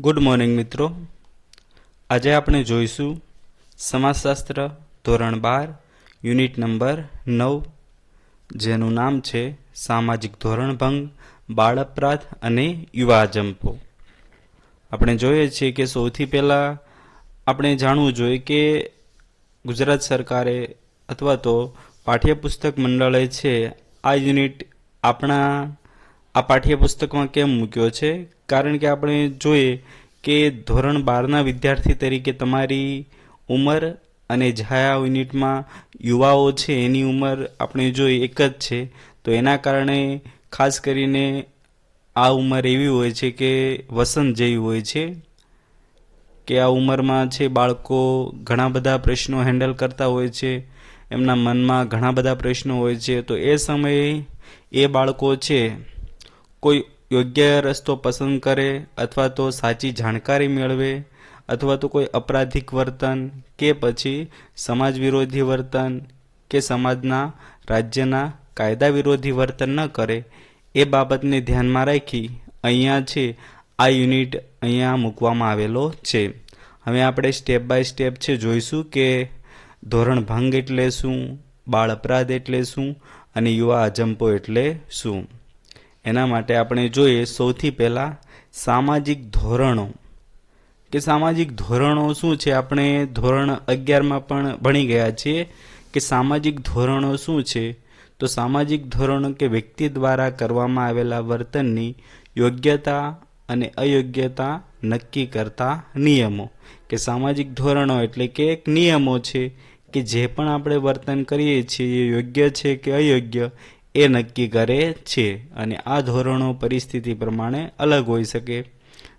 Good morning મિત્રો. આજે આપણે જોઈશું સમાજશાસ્ત્ર ધોરણ બાર, યુનિટ નંબર નવ, જેનું નામ છે સામાજિક ધોરણભંગ બાળ અપરાધ અને યુવા જંપો. આપણે જોઈએ છીએ કે સૌથી પહેલાં આપણે જાણવું જોઈએ કે ગુજરાત સરકારે અથવા તો પાઠ્યપુસ્તક મંડળે છે આ યુનિટ આપણા આ પાઠ્યપુસ્તકમાં કેમ મૂક્યો છે? કારણ કે આપણે જોઈએ કે ધોરણ બારના વિદ્યાર્થી તરીકે તમારી ઉંમર અને જ્યાં યુનિટમાં યુવાઓ છે, એની ઉંમર આપણે જોઈએ એક જ છે. તો એના કારણે ખાસ કરીને આ ઉંમર એવી હોય છે કે વસંત જેવી હોય છે કે આ ઉંમરમાં છે બાળકો ઘણા બધા પ્રશ્નો હેન્ડલ કરતા હોય છે, એમના મનમાં ઘણા બધા પ્રશ્નો હોય છે. તો એ સમયે એ બાળકો છે કોઈ યોગ્ય રસ્તો પસંદ કરે અથવા તો સાચી જાણકારી મેળવે અથવા તો કોઈ અપરાધિક વર્તન કે પછી સમાજ વિરોધી વર્તન કે સમાજના રાજ્યના કાયદા વિરોધી વર્તન ન કરે એ બાબતને ધ્યાનમાં રાખી અહીંયા છે આ યુનિટ અહીંયા મૂકવામાં આવેલો છે. હવે આપણે સ્ટેપ બાય સ્ટેપ છે જોઈશું કે ધોરણ ભંગ એટલે શું, બાળ અપરાધ એટલે શું અને યુવા અજંપો એટલે શું. એના માટે આપણે જોઈએ સૌથી પહેલાં સામાજિક ધોરણો. કે સામાજિક ધોરણો શું છે? આપણે ધોરણ અગિયારમાં પણ ભણી ગયા છીએ કે સામાજિક ધોરણો શું છે? તો સામાજિક ધોરણો કે વ્યક્તિ દ્વારા કરવામાં આવેલા વર્તનની યોગ્યતા અને અયોગ્યતા નક્કી કરતા નિયમો. કે સામાજિક ધોરણો એટલે કે એક નિયમો છે કે જે પણ આપણે વર્તન કરીએ છીએ એ યોગ્ય છે કે અયોગ્ય એ નક્કી કરે છે અને આ ધોરણો પરિસ્થિતિ પ્રમાણે અલગ હોઈ શકે.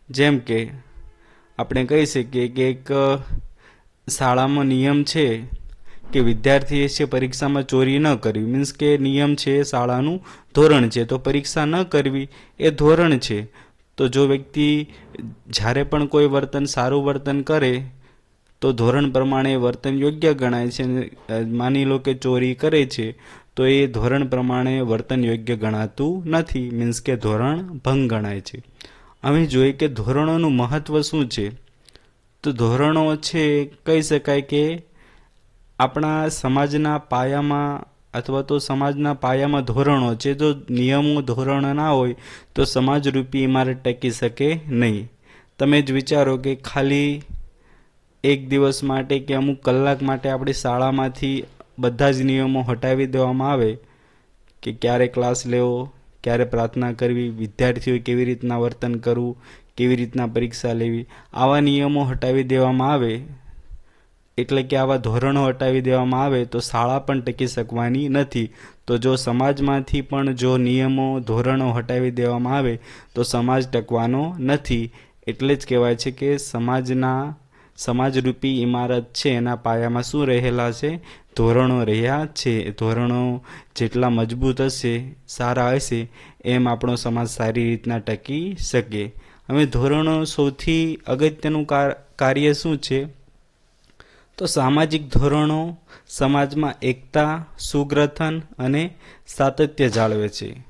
જેમ કે, આપણે કહી શકીએ કે એક શાળામાં નિયમ છે કે વિદ્યાર્થીએ છે પરીક્ષામાં ચોરી ન કરવી. મીન્સ કે નિયમ છે શાળાનું ધોરણ છે. તો પરીક્ષા ન કરવી એ ધોરણ છે. તો જો વ્યક્તિ જ્યારે પણ કોઈ વર્તન, સારું વર્તન કરે, તો ધોરણ પ્રમાણે વર્તન યોગ્ય ગણાય છે માની લો કે ચોરી કરે છે તો એ ધોરણ પ્રમાણે વર્તન યોગ્ય ગણાતું નથી. મીન્સ કે ધોરણ ભંગ ગણાય છે. અમે જોઈએ કે ધોરણોનું મહત્વ શું છે? તો ધોરણો છે, કહી શકાય કે આપણા સમાજના પાયામાં અથવા તો સમાજના પાયામાં ધોરણો છે. જો નિયમો ધોરણો ના હોય, તો સમાજરૂપી ઇમારત ટકી શકે નહીં. તમે જ વિચારો કે ખાલી એક દિવસ માટે કે અમુક કલાક માટે આપણી શાળામાંથી બધા જ નિયમો હટાવી દેવામાં આવે કે ક્યારે ક્લાસ લેવો, ક્યારે પ્રાર્થના કરવી વિદ્યાર્થીઓ કેવી રીતના વર્તન કરવું, કેવી રીતના પરીક્ષા લેવી, આવા નિયમો હટાવી દેવામાં આવે. એટલે કે આવા ધોરણો હટાવી દેવામાં આવે તો શાળા પણ ટકી શકવાની નથી. તો જો સમાજમાંથી પણ જો નિયમો, ધોરણો હટાવી દેવામાં આવે તો સમાજ ટકવાનો નથી. એટલે જ કહેવાય છે કે સમાજના સમાજરૂપી ઇમારત છે, એના પાયામાં શું રહેલા છે? ધોરણો રહ્યા છે. ધોરણો જેટલા મજબૂત હશે, સારા હશે, એમ આપણો સમાજ સારી રીતના ટકી શકે. હવે ધોરણો સૌથી અગત્યનું કાર્ય શું છે? તો સામાજિક ધોરણો સમાજમાં એકતા, સુગ્રથન અને સાતત્ય જાળવે છે.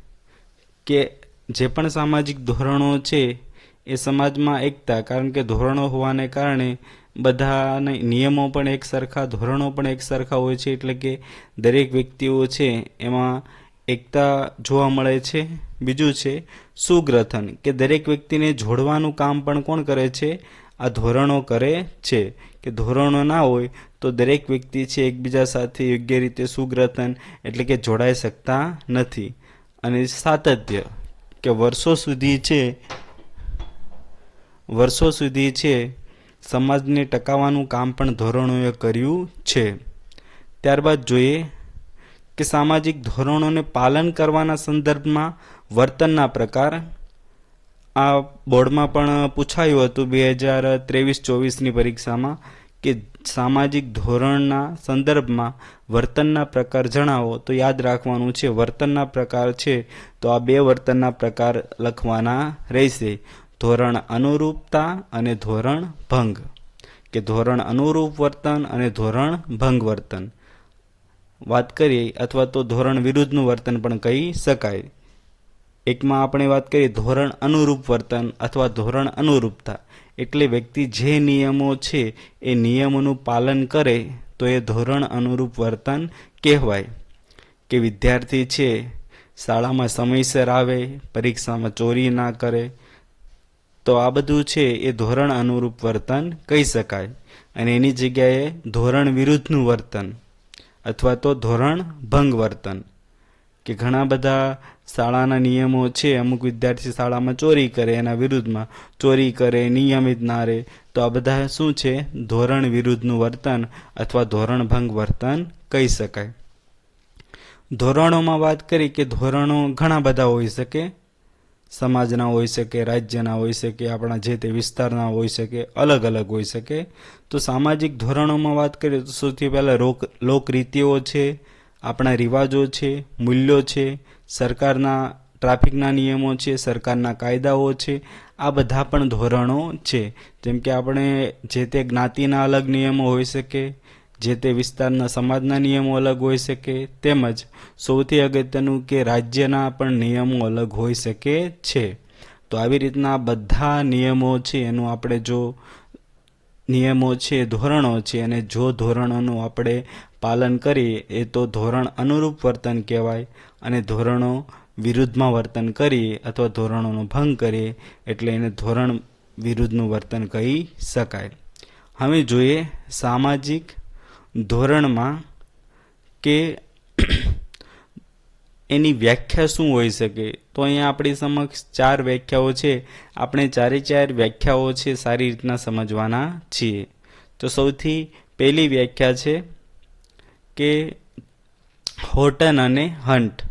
કે જે પણ સામાજિક ધોરણો છે એ સમાજમાં એકતા, કારણ કે ધોરણો હોવાને કારણે બધાને નિયમો પણ એક સરખા, ધોરણો પણ એક સરખા હોય છે, એટલે કે દરેક વ્યક્તિઓ છે એમાં એકતા જોવા મળે છે. બીજું છે સુગ્રથન, કે દરેક વ્યક્તિને જોડવાનું કામ પણ કોણ કરે છે? આ ધોરણો કરે છે. કે ધોરણો ના હોય તો દરેક વ્યક્તિ છે એકબીજા સાથે યોગ્ય રીતે સુગ્રથન, એટલે કે જોડાઈ શકતા નથી. અને સાતત્ય, કે વર્ષો સુધી છે વર્ષો સુધી છે, સમાજને ટકાવવાનું કામ પણ ધોરણોએ કર્યું છે. ત્યારબાદ જોઈએ કે સામાજિક ધોરણોને પાલન કરવાના સંદર્ભમાં વર્તનના પ્રકાર. આ બોર્ડમાં પણ પૂછાયું હતું બે હજાર ત્રેવીસ ચોવીસની પરીક્ષામાં કે સામાજિક ધોરણના સંદર્ભમાં વર્તનના પ્રકાર જણાવો. તો યાદ રાખવાનું છે, વર્તનના પ્રકાર છે, તો આ બે વર્તનના પ્રકાર લખવાના રહેશે. ધોરણ અનુરૂપતા અને ધોરણ ભંગ. કે ધોરણ અનુરૂપ વર્તન અને ધોરણ ભંગ વર્તન. વાત કરીએ અથવા તો ધોરણ વિરુદ્ધનું વર્તન પણ કહી શકાય. એકમાં આપણે વાત કરીએ ધોરણ અનુરૂપ વર્તન અથવા ધોરણ અનુરૂપતા. એટલે વ્યક્તિ જે નિયમો છે એ નિયમોનું પાલન કરે તો એ ધોરણ અનુરૂપ વર્તન કહેવાય. કે વિદ્યાર્થી છે, શાળામાં સમયસર આવે, પરીક્ષામાં ચોરી ના કરે તો આ બધું છે એ ધોરણ અનુરૂપ વર્તન કહી શકાય. અને એની જગ્યાએ ધોરણ વિરુદ્ધનું વર્તન અથવા તો ધોરણ ભંગ વર્તન. કે ઘણા બધા શાળાના નિયમો છે, અમુક વિદ્યાર્થી શાળામાં ચોરી કરે, એના વિરુદ્ધમાં ચોરી કરે, નિયમિત ના રહે. તો આ બધા શું છે? ધોરણ વિરુદ્ધનું વર્તન અથવા ધોરણ ભંગ વર્તન કહી શકાય. ધોરણોમાં વાત કરી કે ધોરણો ઘણા બધા હોઈ શકે. સમાજના હોઈ શકે, રાજ્યના હોઈ શકે, આપણા જે તે વિસ્તારના હોઈ શકે, અલગ અલગ હોઈ શકે. તો સામાજિક ધોરણોમાં વાત કરીએ તો સૌથી પહેલાં લોક લોકરીતિઓ છે, આપણા રિવાજો છે, મૂલ્યો છે, સરકારના ટ્રાફિકના નિયમો છે, સરકારના કાયદાઓ છે, આ બધા પણ ધોરણો છે. જેમ કે આપણે જે તે જ્ઞાતિના અલગ નિયમો હોઈ શકે જે તે વિસ્તારના સમાજના નિયમો અલગ હોઈ શકે, તેમજ સૌથી અગત્યનું કે રાજ્યના પણ નિયમો અલગ હોઈ શકે છે. તો આવી રીતના બધા નિયમો છે, એનું આપણે જો નિયમો છે, ધોરણો છે, અને જો ધોરણોનું આપણે પાલન કરીએ, એ તો ધોરણ અનુરૂપ વર્તન કહેવાય, અને ધોરણો વિરુદ્ધમાં વર્તન કરીએ, અથવા ધોરણોનો ભંગ કરીએ, એટલે એને ધોરણ વિરુદ્ધનું વર્તન કહી શકાય. હવે જોઈએ સામાજિક ધોરણમાં કે એની વ્યાખ્યા શું હોઈ શકે? તો અહીંયા આપણી સમક્ષ ચાર વ્યાખ્યાઓ છે. આપણે ચારે ચાર વ્યાખ્યાઓ છે સારી રીતના સમજવાના છીએ. તો સૌથી પહેલી વ્યાખ્યા છે કે હોર્ટન અને હન્ટ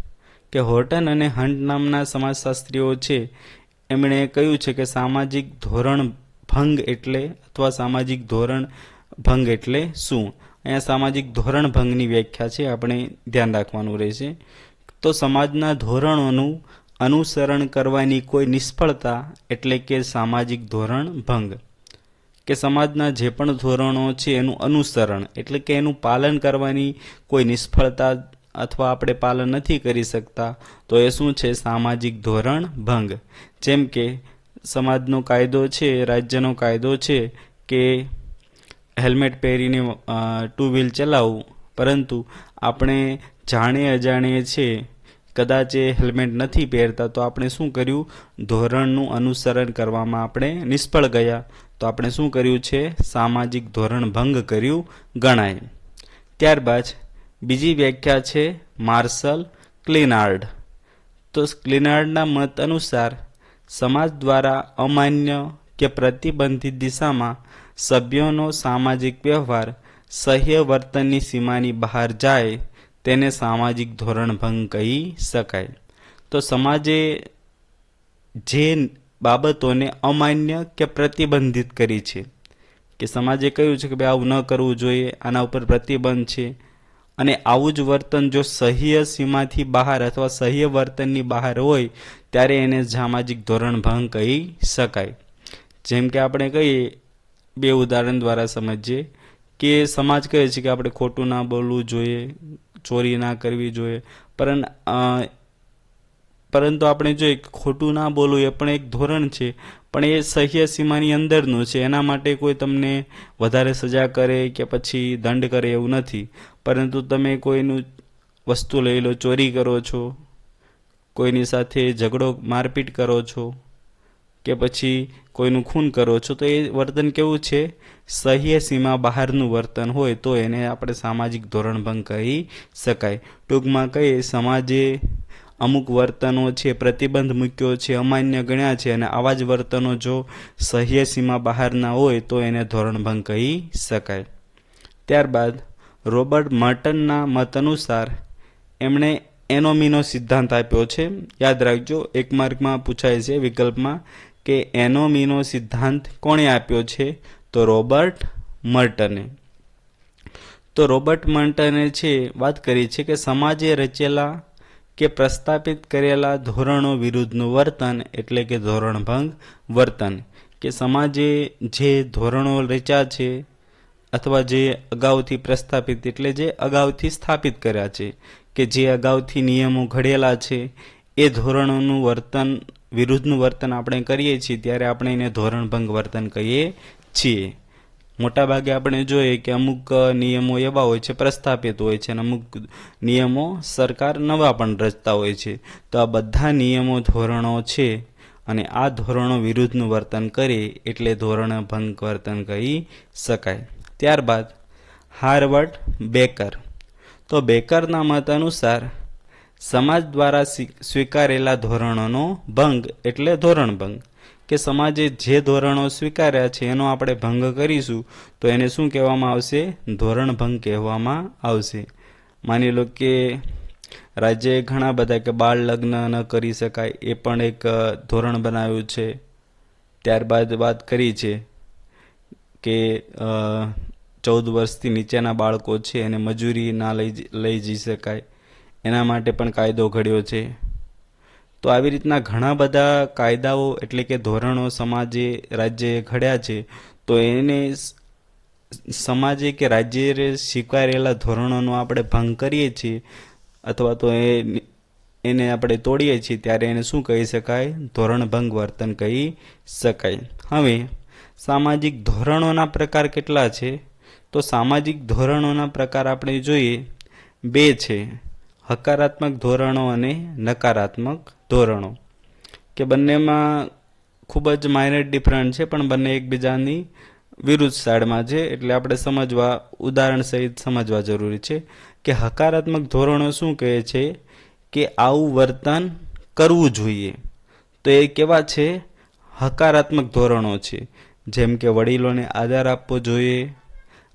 કે હોર્ટન અને હન્ટ નામના સમાજશાસ્ત્રીઓ છે. એમણે કહ્યું છે કે સામાજિક ધોરણ ભંગ એટલે અથવા સામાજિક ધોરણ ભંગ એટલે શું? અહીંયા સામાજિક ધોરણ ભંગની વ્યાખ્યા છે, આપણે ધ્યાન રાખવાનું રહેશે. તો સમાજના ધોરણોનું અનુસરણ કરવાની કોઈ નિષ્ફળતા એટલે કે સામાજિક ધોરણ ભંગ. કે સમાજના જે પણ ધોરણો છે, એનું અનુસરણ એટલે કે એનું પાલન કરવાની કોઈ નિષ્ફળતા અથવા આપણે પાલન નથી કરી શકતા, તો એ શું છે? સામાજિક ધોરણ ભંગ. જેમ કે સમાજનો કાયદો છે, રાજ્યનો કાયદો છે કે હેલ્મેટ પહેરીને ટુ વ્હીલ ચલાવવું પરંતુ આપણે જાણે અજાણીએ છે, કદાચ એ હેલ્મેટ નથી પહેરતા, તો આપણે શું કર્યું? ધોરણનું અનુસરણ કરવામાં આપણે નિષ્ફળ ગયા. તો આપણે શું કર્યું છે? સામાજિક ધોરણ ભંગ કર્યું ગણાય. ત્યારબાદ બીજી વ્યાખ્યા છે, માર્શલ ક્લિનાર્ડ. તો ક્લિનાર્ડના મત અનુસાર, સમાજ દ્વારા અમાન્ય કે પ્રતિબંધિત દિશામાં સભ્યોનો સામાજિક વ્યવહાર સહ્ય વર્તનની સીમાની બહાર જાય તેને સામાજિક ધોરણ ભંગ કહી શકાય. તો સમાજે જે બાબતોને અમાન્ય કે પ્રતિબંધિત કરી છે, કે સમાજે કહ્યું છે કે ભાઈ આવું ન કરવું જોઈએ, આના ઉપર પ્રતિબંધ છે, અને આવું જ વર્તન જો સહ્ય સીમાથી બહાર અથવા સહ્ય વર્તનની બહાર હોય, ત્યારે એને સામાજિક ધોરણ ભંગ કહી શકાય. જેમ કે આપણે કહીએ બે ઉદાહરણ દ્વારા સમજીએ કે સમાજ કહે છે કે આપણે ખોટું ના બોલવું જોઈએ, ચોરી ના કરવી જોઈએ. પરંતુ પરંતુ આપણે જોઈએ ખોટું ના બોલવું એ પણ એક ધોરણ છે, પણ એ સહ્ય સીમાની અંદરનું છે. એના માટે કોઈ તમને વધારે સજા કરે કે પછી દંડ કરે એવું નથી. પરંતુ તમે કોઈનું વસ્તુ લઈ લો, ચોરી કરો છો, કોઈની સાથે ઝઘડો, મારપીટ કરો છો કે પછી કોઈનું ખૂન કરો છો, તો એ વર્તન કેવું છે? સહ્ય સીમા બહારનું વર્તન હોય તો એને આપણે સામાજિક ધોરણભંગ કહી શકાય. ટૂંકમાં કહીએ, સમાજે અમુક વર્તનો છે, પ્રતિબંધ મૂક્યો છે, અમાન્ય ગણ્યા છે અને આવા જ વર્તનો જો સહ્ય સીમા બહારના હોય તો એને ધોરણભંગ કહી શકાય. ત્યારબાદ રોબર્ટ મર્ટનના મત અનુસાર એમણે એનોમીનો સિદ્ધાંત આપ્યો છે. યાદ રાખજો, એક માર્કમાં પૂછાય છે વિકલ્પમાં કે એનોમીનો સિદ્ધાંત કોણે આપ્યો છે? તો રોબર્ટ મર્ટને. તો રોબર્ટ મર્ટને છે, વાત કરી છે કે સમાજે રચેલા કે પ્રસ્થાપિત કરેલા ધોરણો વિરુદ્ધનું વર્તન એટલે કે ધોરણભંગ વર્તન. કે સમાજે જે ધોરણો રચ્યા છે અથવા જે અગાઉથી પ્રસ્થાપિત એટલે જે અગાઉથી સ્થાપિત કર્યા છે, કે જે અગાઉથી નિયમો ઘડેલા છે, એ ધોરણોનું વર્તન વિરુદ્ધનું વર્તન આપણે કરીએ છીએ ત્યારે આપણે એને ધોરણભંગ વર્તન કહીએ છીએ. મોટાભાગે આપણે જોઈએ કે અમુક નિયમો એવા હોય છે, પ્રસ્થાપિત હોય છે અને અમુક નિયમો સરકાર નવા પણ રચતા હોય છે. તો આ બધા નિયમો, ધોરણો છે અને આ ધોરણો વિરુદ્ધનું વર્તન કરે એટલે ધોરણભંગ વર્તન કહી શકાય. ત્યારબાદ હાર્વર્ડ બેકર. તો બેકરના મત અનુસાર સમાજ દ્વારા સ્વીકારેલા ધોરણોનો ભંગ એટલે ધોરણભંગ. કે સમાજે જે ધોરણો સ્વીકાર્યા છે એનો આપણે ભંગ કરીશું, તો એને શું કહેવામાં આવશે? ધોરણભંગ કહેવામાં આવશે. માની લો કે રાજ્યએ ઘણા બધા કે બાળ લગ્ન ન કરી શકાય, એ પણ એક ધોરણ બનાવ્યું છે. ત્યારબાદ વાત કરી છે કે ચૌદ વર્ષથી નીચેના બાળકો છે, એને મજૂરી ના લઈ લઈ જઈ શકાય. એના માટે પણ કાયદો ઘડ્યો છે. તો આવી રીતના ઘણા બધા કાયદાઓ એટલે કે ધોરણો સમાજે રાજ્યએ ઘડ્યા છે. તો એને સમાજે કે રાજ્યએ સ્વીકારેલા ધોરણોનો આપણે ભંગ કરીએ છીએ અથવા તો એ, એને આપણે તોડીએ છીએ ત્યારે એને શું કહી શકાય? ધોરણભંગ વર્તન કહી શકાય. હવે, સામાજિક ધોરણોના પ્રકાર કેટલા છે? તો સામાજિક ધોરણોના પ્રકાર આપણે જોઈએ. બે છે. હકારાત્મક ધોરણો અને નકારાત્મક ધોરણો. કે બંનેમાં ખૂબ જ માઇનર ડિફરન્ટ છે, પણ બંને એકબીજાની વિરુદ્ધ સાઈડમાં છે, એટલે આપણે સમજવા, ઉદાહરણ સહિત સમજવા જરૂરી છે કે હકારાત્મક ધોરણો શું કહે છે કે આવું વર્તન કરવું જોઈએ. તો એ કેવા છે? હકારાત્મક ધોરણો છે. જેમ કે વડીલોને આદર આપવો જોઈએ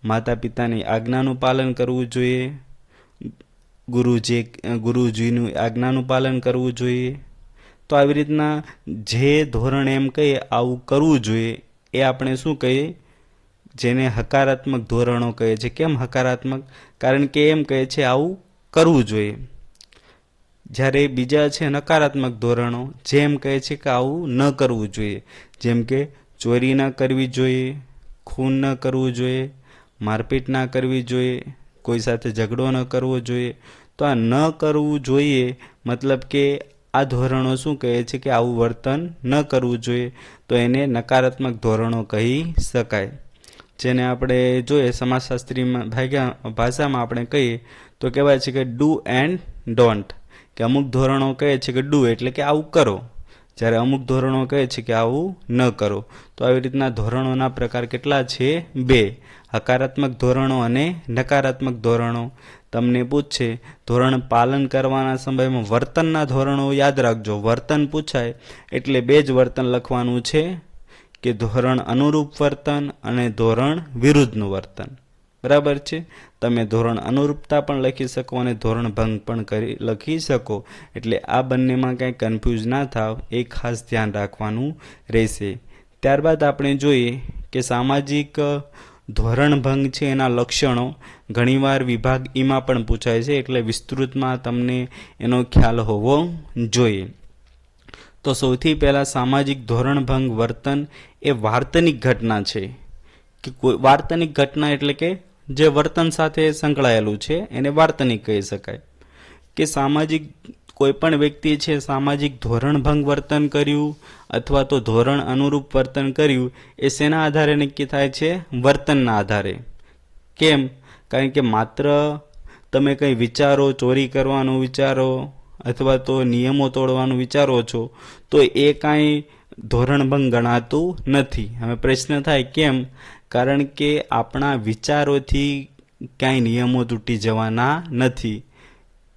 માતા પિતાની આજ્ઞાનું પાલન કરવું જોઈએ ગુરુજી, ગુરુજીનું આજ્ઞાનું પાલન કરવું જોઈએ. તો આવી રીતના જે ધોરણ એમ કહીએ, આવું કરવું જોઈએ. એ આપણે શું કહીએ? જેને હકારાત્મક ધોરણો કહે છે. કેમ હકારાત્મક? કારણ કે એમ કહે છે, આવું કરવું જોઈએ. જ્યારે બીજા છે નકારાત્મક ધોરણો, જેમ કહે છે કે આવું ન કરવું જોઈએ. જેમ કે ચોરી ન કરવી જોઈએ, ખૂન ન કરવું જોઈએ, મારપીટ ના કરવી જોઈએ કોઈ સાથે ઝઘડો ન કરવો જોઈએ. તો આ ન કરવું જોઈએ મતલબ કે આ ધોરણો શું કહે છે કે આવું વર્તન ન કરવું જોઈએ. તો એને નકારાત્મક ધોરણો કહી શકાય. જેને આપણે જોઈએ સમાજશાસ્ત્રીમાં ભાગ્યા, ભાષામાં આપણે કહીએ, તો કહેવાય છે કે ડુ એન્ડ ડોન્ટ કે અમુક ધોરણો કહે છે કે ડુ એટલે કે આવું કરો. જ્યારે અમુક ધોરણો કહે છે કે આવું ન કરો, તો આવી રીતના ધોરણોના પ્રકાર કેટલા છે? બે. હકારાત્મક ધોરણો અને નકારાત્મક ધોરણો. તમને પૂછશે ધોરણ પાલન કરવાના સમયમાં વર્તનના ધોરણો યાદ રાખજો. વર્તન પૂછાય, એટલે બે જ વર્તન લખવાનું છે કે ધોરણ અનુરૂપ વર્તન અને ધોરણ વિરુદ્ધનું વર્તન. બરાબર છે? તમે ધોરણ અનુરૂપતા પણ લખી શકો અને ધોરણ ભંગ પણ કરી, લખી શકો. એટલે આ બંનેમાં કાંઈ કન્ફ્યુઝ ના થાવ, એ ખાસ ધ્યાન રાખવાનું રહેશે. ત્યારબાદ આપણે જોઈએ કે સામાજિક ધોરણભંગ છે એના લક્ષણો. ઘણીવાર વિભાગ ઈમાં પણ પૂછાય છે, એટલે વિસ્તૃતમાં તમને એનો ખ્યાલ હોવો જોઈએ. તો સૌથી પહેલાં સામાજિક ધોરણભંગ વર્તન એ વાર્તનિક ઘટના છે. કે કોઈ, વાર્તનિક ઘટના એટલે કે જે વર્તન સાથે સંકળાયેલું છે, એને વાર્તનિક કહી શકાય. કે સામાજિક કોઈ પણ વ્યક્તિ છે, સામાજિક ધોરણભંગ વર્તન કર્યું અથવા તો ધોરણ અનુરૂપ વર્તન કર્યું, એ શેના આધારે નક્કી થાય છે? વર્તનના આધારે. કેમ? કારણ કે માત્ર તમે કંઈ વિચારો, ચોરી કરવાનું વિચારો અથવા તો નિયમો તોડવાનું વિચારો છો, તો એ કાંઈ ધોરણભંગ ગણાતું નથી. હવે પ્રશ્ન થાય, કેમ? કારણ કે આપણા વિચારોથી કાંઈ નિયમો તૂટી જવાના નથી.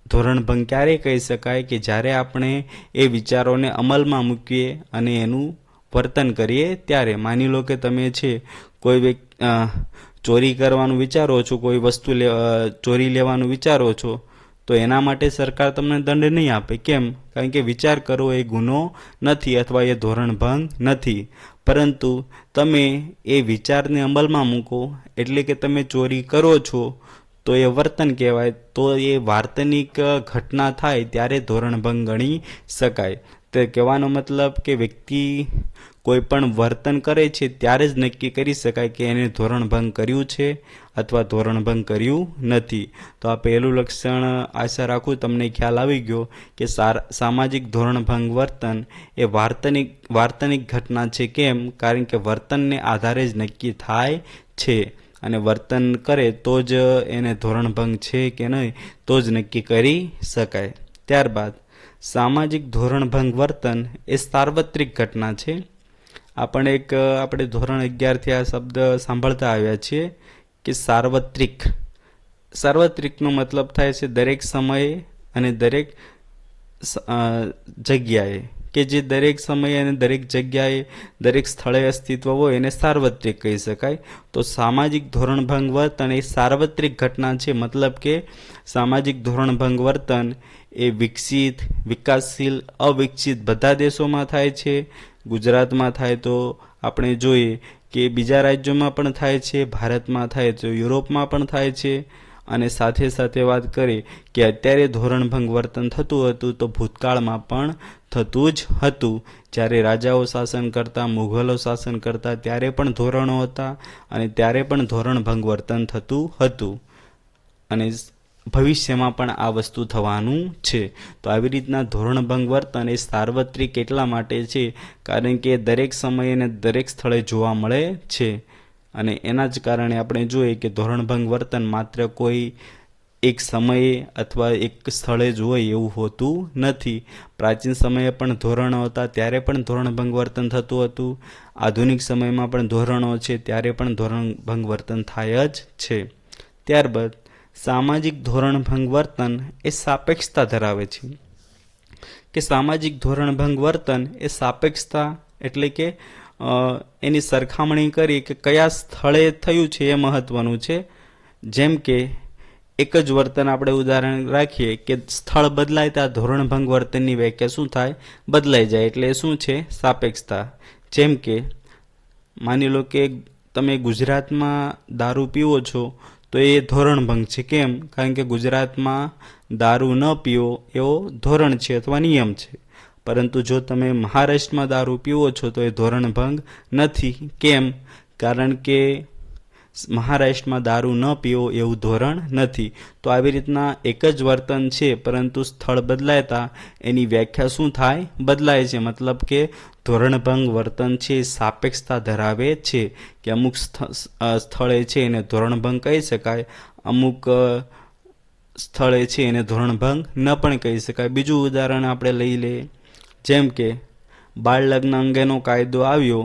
ધોરણભંગ ક્યારે કહી શકાય કે જ્યારે આપણે એ વિચારોને અમલમાં મૂકીએ અને એનું વર્તન કરીએ ત્યારે, માની લો કે તમે છે, કોઈ ચોરી કરવાનું વિચારો છો, કોઈ વસ્તુ ચોરી લેવાનું વિચારો છો, તો એના માટે સરકાર તમને દંડ નહીં આપે. કેમ? કારણ કે વિચાર કરવો એ ગુનો નથી અથવા એ ધોરણભંગ નથી. પરંતુ તમે એ વિચારને અમલમાં મૂકો, એટલે કે તમે ચોરી કરો છો, તો એ વર્તન કહેવાય. તો એ વાર્તનિક ઘટના થાય ત્યારે ધોરણભંગ ગણી શકાય. તે કહેવાનો મતલબ કે વ્યક્તિ કોઈ પણ વર્તન કરે છે, ત્યારે જ નક્કી કરી શકાય કે એને ધોરણભંગ કર્યું છે અથવા ધોરણભંગ કર્યું નથી. તો આ પહેલું લક્ષણ આશા રાખું તમને ખ્યાલ આવી ગયો કે સામાજિક ધોરણભંગ વર્તન એ વાર્તનિક વાર્તનિક ઘટના છે કેમ? કારણ કે વર્તનને આધારે જ નક્કી થાય છે અને વર્તન કરે તો જ એને ધોરણભંગ છે કે નહીં તો જ નક્કી કરી શકાય. ત્યારબાદ, સામાજિક ધોરણભંગ વર્તન એ સાર્વત્રિક ઘટના છે. આપણે એક, આપણે ધોરણ અગિયારથી આ શબ્દ સાંભળતા આવ્યા છીએ કે સાર્વત્રિક. સાર્વત્રિકનો મતલબ થાય છે દરેક સમયે અને દરેક જગ્યાએ. કે જે દરેક સમયે અને દરેક જગ્યાએ દરેક સ્થળે અસ્તિત્વ હોય એને સાર્વત્રિક કહી શકાય. તો સામાજિક ધોરણભંગ વર્તન એ સાર્વત્રિક ઘટના છે. મતલબ કે સામાજિક ધોરણભંગ વર્તન એ વિકસિત, વિકાસશીલ, અવિકસિત બધા દેશોમાં થાય છે. ગુજરાતમાં થાય તો આપણે જોઈએ કે બીજા રાજ્યોમાં પણ થાય છે, ભારતમાં થાય તો યુરોપમાં પણ થાય છે. અને સાથે સાથે વાત કરીએ કે અત્યારે ધોરણભંગ વર્તન થતું હતું તો ભૂતકાળમાં પણ થતું જ હતું. જ્યારે રાજાઓ શાસન કરતા, મુઘલો શાસન કરતા ત્યારે પણ ધોરણો હતા અને ત્યારે પણ ધોરણભંગ વર્તન થતું હતું. અને ભવિષ્યમાં પણ આ વસ્તુ થવાનું છે. તો આવી રીતના ધોરણભંગ વર્તન એ સાર્વત્રિક એટલા માટે છે કારણ કે દરેક સમયે અને દરેક સ્થળે જોવા મળે છે. અને એના જ કારણે આપણે જોઈએ કે ધોરણભંગ વર્તન માત્ર કોઈ એક સમયે અથવા એક સ્થળે જ હોય એવું હોતું નથી. પ્રાચીન સમયે પણ ધોરણો હતા, ત્યારે પણ ધોરણભંગ વર્તન થતું હતું. આધુનિક સમયમાં પણ ધોરણો છે, ત્યારે પણ ધોરણભંગ વર્તન થાય જ છે. ત્યારબાદ સામાજિક ધોરણભંગ વર્તન એ સાપેક્ષતા ધરાવે છે. કે સામાજિક ધોરણભંગ વર્તન એ સાપેક્ષતા એટલે કે એની સરખામણી કરી કે કયા સ્થળે થયું છે એ મહત્વનું છે. જેમ કે, એક જ વર્તન આપણે ઉદાહરણ રાખીએ કે સ્થળ બદલાય ત્યાં ધોરણભંગ વર્તનની વ્યાખ્યા શું થાય? બદલાઈ જાય એટલે શું છે? સાપેક્ષતા. જેમ કે, માની લો કે તમે ગુજરાતમાં દારૂ પીવો છો તો એ ધોરણભંગ છે. કેમ? કારણ કે ગુજરાતમાં દારૂ ન પીવો એવો ધોરણ છે અથવા નિયમ છે. પરંતુ જો તમે મહારાષ્ટ્રમાં દારૂ પીવો છો તો એ ધોરણભંગ નથી. કેમ? કારણ કે મહારાષ્ટ્રમાં દારૂ ન પીવો એવું ધોરણ નથી. તો આવી રીતના એક જ વર્તન છે, પરંતુ સ્થળ બદલાયતા એની વ્યાખ્યા શું થાય? બદલાય છે. મતલબ કે ધોરણભંગ વર્તન છે, સાપેક્ષતા ધરાવે છે કે અમુક સ્થળે છે એને ધોરણભંગ કહી શકાય, અમુક સ્થળે છે એને ધોરણભંગ ન પણ કહી શકાય. બીજું ઉદાહરણ આપણે લઈ લઈએ. જેમ કે બાળ લગ્ન અંગેનો કાયદો આવ્યો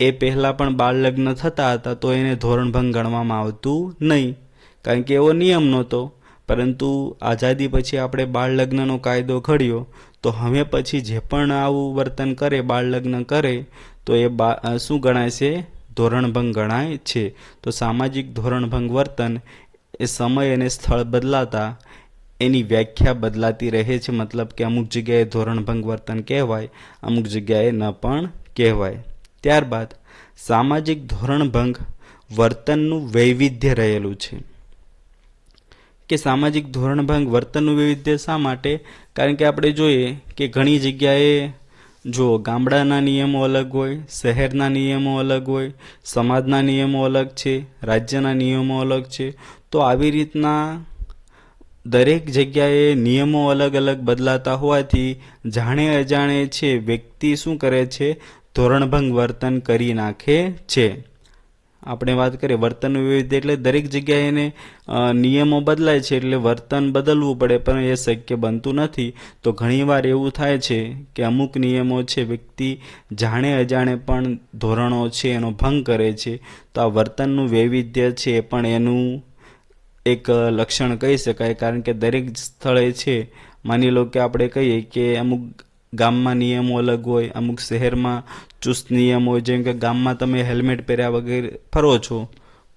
એ પહેલાં પણ બાળ લગ્ન થતા હતા, તો એને ધોરણભંગ ગણવામાં આવતું નહીં. કારણ કે એવો નિયમ નહોતો. પરંતુ આઝાદી પછી આપણે બાળ લગ્નનો કાયદો ઘડ્યો, તો હવે પછી જે પણ આવું વર્તન કરે બાળ લગ્ન કરે, તો એ બા શું ગણાય છે? ધોરણભંગ ગણાય છે. તો સામાજિક ધોરણભંગ વર્તન એ સમય અને સ્થળ બદલાતા, એની વ્યાખ્યા બદલાતી રહે છે. મતલબ કે અમુક જગ્યાએ ધોરણભંગ વર્તન કહેવાય, અમુક જગ્યાએ ન પણ કહેવાય. ત્યારબાદ સામાજિક ધોરણભંગ વર્તનનું વૈવિધ્ય રહેલું છે. કે સામાજિક ધોરણભંગ વર્તનનું વૈવિધ્ય શા માટે? કારણ કે આપણે જોઈએ કે ઘણી જગ્યાએ જો ગામડાના નિયમો અલગ હોય, શહેરના નિયમો અલગ હોય, સમાજના નિયમો અલગ છે, રાજ્યના નિયમો અલગ છે, તો આવી રીતના દરેક જગ્યાએ નિયમો અલગ અલગ બદલાતા હોવાથી જાણે અજાણે છે વ્યક્તિ શું કરે છે? ધોરણભંગ વર્તન કરી નાખે છે. આપણે વાત કરીએ વર્તનનું વિવિધ એટલે દરેક જગ્યાએ એને નિયમો બદલાય છે એટલે વર્તન બદલવું પડે પણ એ શક્ય બનતું નથી. તો ઘણીવાર એવું થાય છે કે અમુક નિયમો છે વ્યક્તિ જાણે અજાણે પણ ધોરણો છે એનો ભંગ કરે છે. તો આ વર્તનનું વૈવિધ્ય છે એ પણ એનું એક લક્ષણ કહી શકાય. કારણ કે દરેક સ્થળે છે. માની લો કે આપણે કહીએ કે અમુક ગામમાં નિયમો અલગ હોય, અમુક શહેરમાં ચુસ્ત નિયમ હોય, જેમ કે ગામમાં તમે હેલ્મેટ પહેર્યા વગેરે ફરો છો,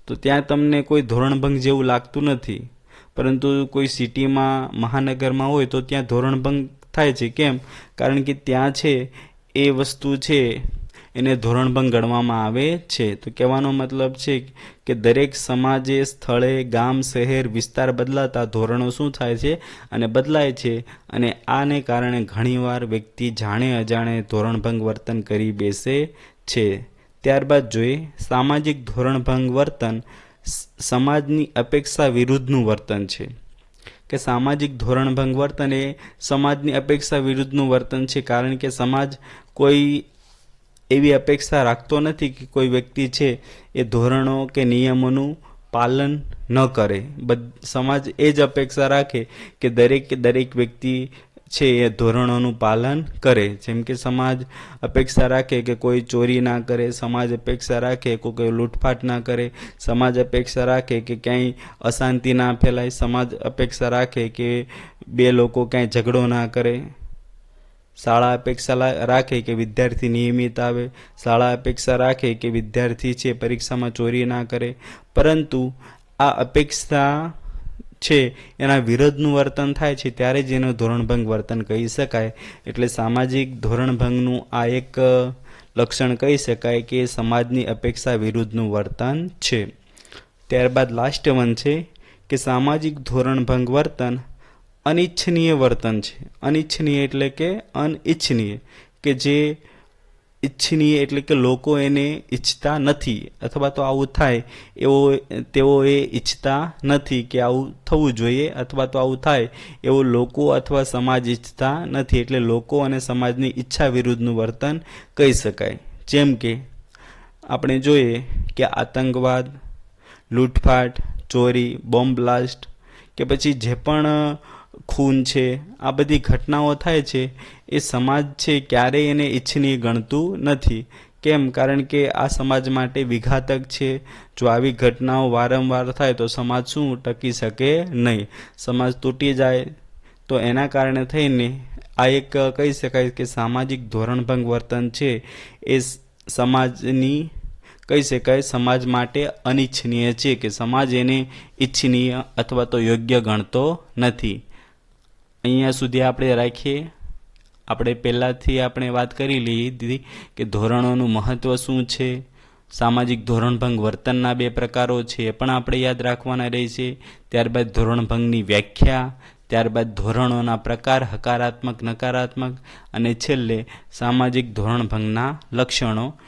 તો ત્યાં તમને કોઈ ધોરણભંગ જેવું લાગતું નથી. પરંતુ કોઈ સિટીમાં, મહાનગરમાં હોય તો ત્યાં ધોરણભંગ થાય છે. કેમ? કારણ કે ત્યાં છે, એ વસ્તુ છે. એને ધોરણભંગ ગણવામાં આવે છે. તો કહેવાનો મતલબ છે કે દરેક સમાજે, સ્થળે, ગામ, શહેર વિસ્તાર બદલાતા ધોરણો શું થાય છે અને બદલાય છે અને આને કારણે ઘણીવાર વ્યક્તિ જાણે અજાણે ધોરણભંગ વર્તન કરી બેસે છે. ત્યારબાદ જોઈએ, સામાજિક ધોરણભંગ વર્તન સમાજની અપેક્ષા વિરુદ્ધનું વર્તન છે. કે સામાજિક ધોરણભંગ વર્તન એ સમાજની અપેક્ષા વિરુદ્ધનું વર્તન છે. કારણ કે સમાજ કોઈ એવી અપેક્ષા રાખતો નથી કે કોઈ વ્યક્તિ છે એ ધોરણો કે નિયમોનું પાલન ન કરે. બધ, સમાજ એ જ અપેક્ષા રાખે કે દરેક દરેક વ્યક્તિ છે એ ધોરણોનું પાલન કરે. જેમ કે સમાજ અપેક્ષા રાખે કે કોઈ ચોરી ના કરે, સમાજ અપેક્ષા રાખે કે કોઈ લૂંટફાટ ના કરે, સમાજ અપેક્ષા રાખે કે ક્યાંય અશાંતિ ના ફેલાય, સમાજ અપેક્ષા રાખે કે બે લોકો ક્યાંય ઝઘડો ના કરે. શાળા અપેક્ષા રાખે કે વિદ્યાર્થી નિયમિત આવે, શાળા અપેક્ષા રાખે કે વિદ્યાર્થી છે પરીક્ષામાં ચોરી ના કરે. પરંતુ આ અપેક્ષા છે, એના વિરોધનું વર્તન થાય છે, ત્યારે જ એનું ધોરણભંગ વર્તન કહી શકાય. એટલે સામાજિક ધોરણભંગનું આ એક લક્ષણ કહી શકાય કે સમાજની અપેક્ષા વિરુદ્ધનું વર્તન છે. ત્યારબાદ લાસ્ટ વન છે કે સામાજિક ધોરણભંગ વર્તન અનિચ્છનીય વર્તન છે. અનિચ્છનીય એટલે કે અનિચ્છનીય, કે જે ઈચ્છનીય એટલે કે લોકો એને ઈચ્છતા નથી, અથવા તો આવું થાય, એવો તેઓ એ ઈચ્છતા નથી કે આવું થવું જોઈએ, અથવા તો આવું થાય, એવું લોકો અથવા સમાજ ઈચ્છતા નથી, એટલે લોકો અને સમાજની ઈચ્છા વિરુદ્ધનું વર્તન કહી શકાય. જેમ કે આપણે જોઈએ કે આતંકવાદ, લૂંટફાટ, ચોરી, બોમ્બ બ્લાસ્ટ, કે પછી જે પણ ખૂન છે, આ બધી ઘટનાઓ થાય છે, એ સમાજ છે ક્યારેય એને ઈચ્છનીય ગણતું નથી. કેમ? કારણ કે આ સમાજ માટે વિઘાતક છે. જો આવી ઘટનાઓ વારંવાર થાય તો સમાજ શું ટકી શકે નહીં? સમાજ તૂટી જાય. તો એના કારણે થઈને આ એક કહી શકાય કે સામાજિક ધોરણભંગ વર્તન છે. એ સમાજની, કહી શકાય, સમાજ માટે અનિચ્છનીય છે કે સમાજ એને ઈચ્છનીય અથવા તો યોગ્ય ગણતો નથી. અહીંયા સુધી આપણે રાખીએ. આપણે પહેલાંથી આપણે વાત કરી લીધી કે ધોરણોનું મહત્ત્વ શું છે. સામાજિક ધોરણભંગ વર્તનના બે પ્રકારો છે એ પણ આપણે યાદ રાખવાના રહેશે. ત્યારબાદ ધોરણભંગની વ્યાખ્યા, ત્યારબાદ ધોરણોના પ્રકાર હકારાત્મક, નકારાત્મક અને છેલ્લે સામાજિક ધોરણભંગના લક્ષણો.